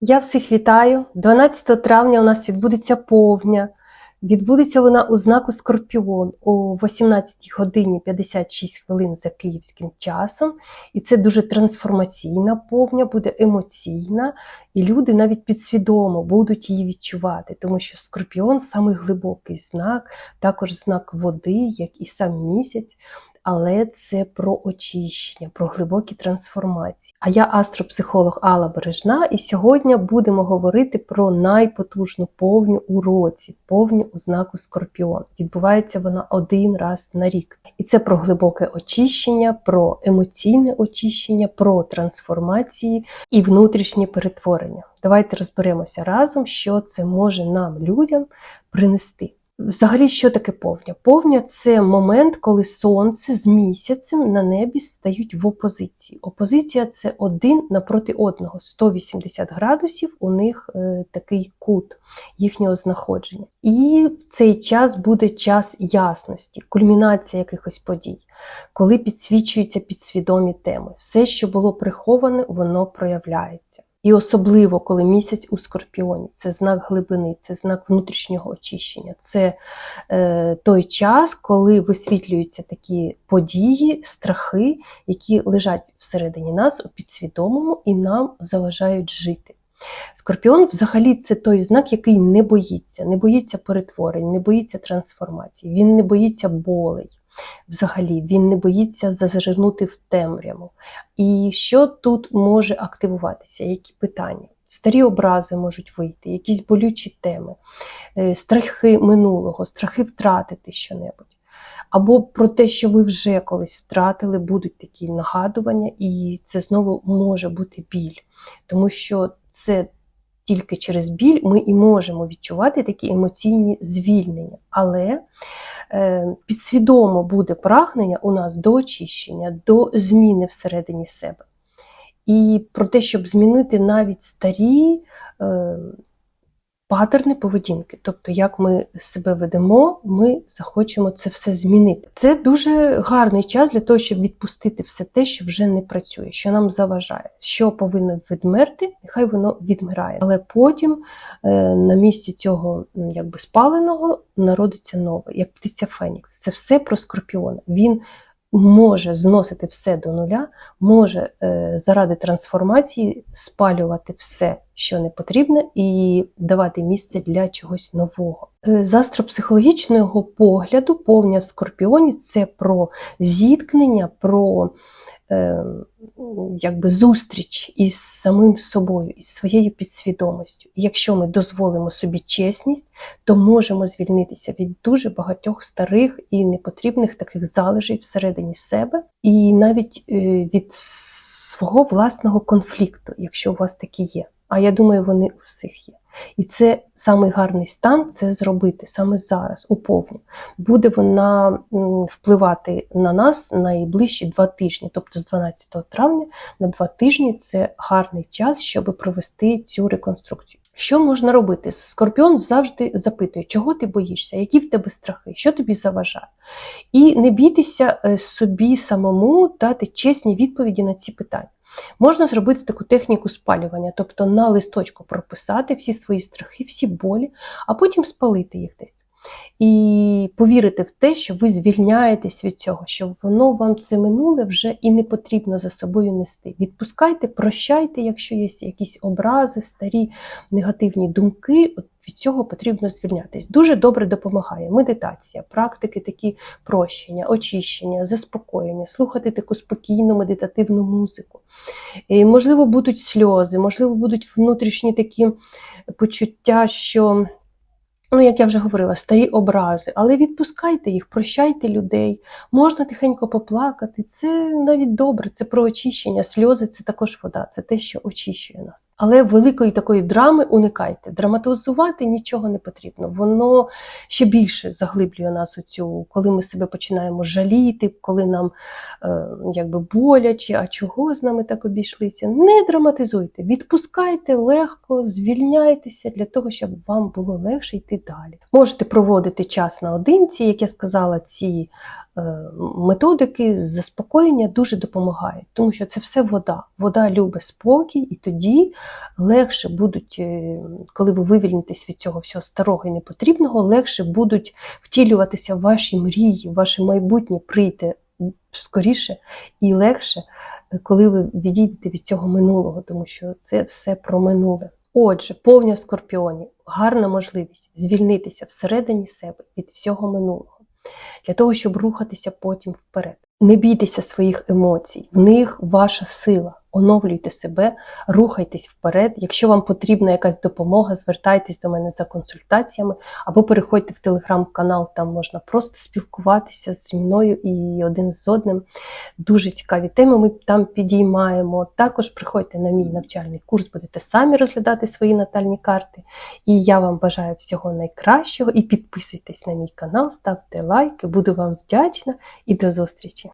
Я всіх вітаю. 12 травня у нас відбудеться повня. Відбудеться вона у знаку Скорпіон о 18 годині 56 хвилин за київським часом. І це дуже трансформаційна повня, буде емоційна, і люди навіть підсвідомо будуть її відчувати, тому що Скорпіон самий глибокий знак, також знак води, як і сам місяць. Але це про очищення, про глибокі трансформації. А я астропсихолог Алла Бережна, і сьогодні будемо говорити про найпотужну повню у році, повню у знаку Скорпіон. Відбувається вона один раз на рік. І це про глибоке очищення, про емоційне очищення, про трансформації і внутрішні перетворення. Давайте розберемося разом, що це може нам, людям, принести. Взагалі, що таке повня? Повня це момент, коли сонце з місяцем на небі стають в опозиції. Опозиція це один напроти одного, 180 градусів у них е, такий кут їхнього знаходження. І в цей час буде час ясності, кульмінація якихось подій, коли підсвічуються підсвідомі теми. Все, що було приховане, воно проявляється. І особливо, коли місяць у скорпіоні, це знак глибини, це знак внутрішнього очищення, це е, той час, коли висвітлюються такі події, страхи, які лежать всередині нас у підсвідомому і нам заважають жити. Скорпіон взагалі це той знак, який не боїться, не боїться перетворень, не боїться трансформації, він не боїться болей. Взагалі, він не боїться зазирнути в темряву. І що тут може активуватися? Які питання? Старі образи можуть вийти, якісь болючі теми, е, страхи минулого, страхи втратити щонебудь. Або про те, що ви вже колись втратили, будуть такі нагадування, і це знову може бути біль. Тому що це тільки через біль ми і можемо відчувати такі емоційні звільнення. Але е, підсвідомо буде прагнення у нас до очищення, до зміни всередині себе. І про те, щоб змінити навіть старі е, патерни поведінки, тобто, як ми себе ведемо, ми захочемо це все змінити. Це дуже гарний час для того, щоб відпустити все те, що вже не працює, що нам заважає, що повинно відмерти, нехай воно відмирає. Але потім е, на місці цього якби спаленого народиться нове, як птиця Фенікс. Це все про скорпіона. Він може зносити все до нуля, може е, заради трансформації спалювати все, що не потрібне, і давати місце для чогось нового. Е, З астропсихологічного погляду, повня в скорпіоні це про зіткнення, про якби зустріч із самим собою, із своєю підсвідомістю. І якщо ми дозволимо собі чесність, то можемо звільнитися від дуже багатьох старих і непотрібних таких залежей всередині себе, і навіть е, від свого власного конфлікту, якщо у вас такі є. А я думаю, вони у всіх є. І це самий гарний стан це зробити саме зараз, у повні. Буде вона впливати на нас найближчі два тижні, тобто з 12 травня на два тижні це гарний час, щоб провести цю реконструкцію. Що можна робити? Скорпіон завжди запитує, чого ти боїшся, які в тебе страхи, що тобі заважає. І не бійтеся е, собі самому дати чесні відповіді на ці питання. Можна зробити таку техніку спалювання, тобто на листочку прописати всі свої страхи, всі болі, а потім спалити їх десь. І повірити в те, що ви звільняєтесь від цього, що воно вам це минуле вже і не потрібно за собою нести. Відпускайте, прощайте, якщо є якісь образи, старі негативні думки. Від цього потрібно звільнятись. Дуже добре допомагає медитація, практики, такі прощення, очищення, заспокоєння, слухати таку спокійну медитативну музику. І, можливо, будуть сльози, можливо, будуть внутрішні такі почуття, що. Ну, як я вже говорила, старі образи, але відпускайте їх, прощайте людей, можна тихенько поплакати. Це навіть добре, це про очищення. Сльози це також вода, це те, що очищує нас. Але великої такої драми уникайте. Драматизувати нічого не потрібно. Воно ще більше заглиблює нас у цю, коли ми себе починаємо жаліти, коли нам е, якби боляче, а чого з нами так обійшлися. Не драматизуйте, відпускайте легко, звільняйтеся для того, щоб вам було легше йти далі. Можете проводити час наодинці, як я сказала, ці методики заспокоєння дуже допомагають, тому що це все вода. Вода любить спокій, і тоді легше будуть, е, коли ви вивільнитесь від цього всього старого і непотрібного, легше будуть втілюватися ваші мрії, ваше майбутнє прийде скоріше і легше, е, коли ви відійдете від цього минулого, тому що це все про минуле. Отже, повня в скорпіоні гарна можливість звільнитися всередині себе від всього минулого, для того, щоб рухатися потім вперед. Не бійтеся своїх емоцій, в них ваша сила. Оновлюйте себе, рухайтесь вперед. Якщо вам потрібна якась допомога, звертайтесь до мене за консультаціями або переходьте в телеграм-канал, там можна просто спілкуватися зі мною і один з одним. Дуже цікаві теми ми там підіймаємо. Також приходьте на мій навчальний курс, будете самі розглядати свої натальні карти. І я вам бажаю всього найкращого. І підписуйтесь на мій канал, ставте лайки, буду вам вдячна і до зустрічі!